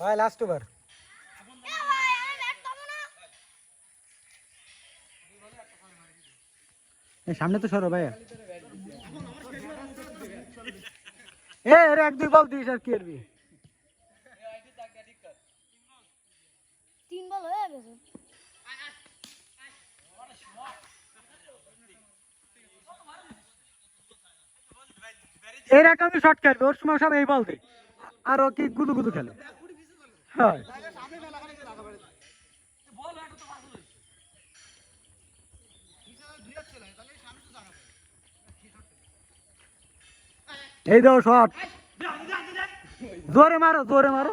ভাই last over সামনে তো সরো ভাইয়া। এ এর এক দুই বল দিস আর কি করবি? তিন বল হয়ে গেছে। এরকমই শর্ট খেলবে, ওর সময় সব এই বল দেয়। আর ও কি গুদু গুদু খেলে। এই দাও শর্ট জোরে মারো জোরে মারো।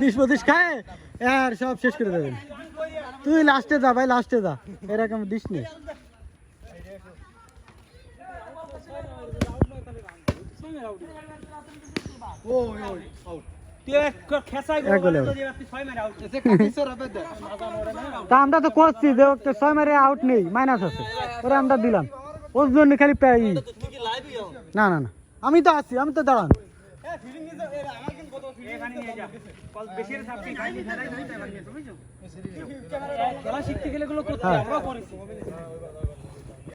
বিশ পঁচিশ খায়, আর সব শেষ করে দেবেন। তুই লাস্টে যা ভাই লাস্টে যা, এরকম দিস নি। তা আমরা তো করছি ছয় মারে আউট নেই মাইনাস আছে। আমরা দিলাম। ওর জন্য খালি না না না। আমি তো আছি, আমি তো দাঁড়ান। খেলা শিখতে গেলে গুলো করতে হ্যাঁ। আমরা করেছি।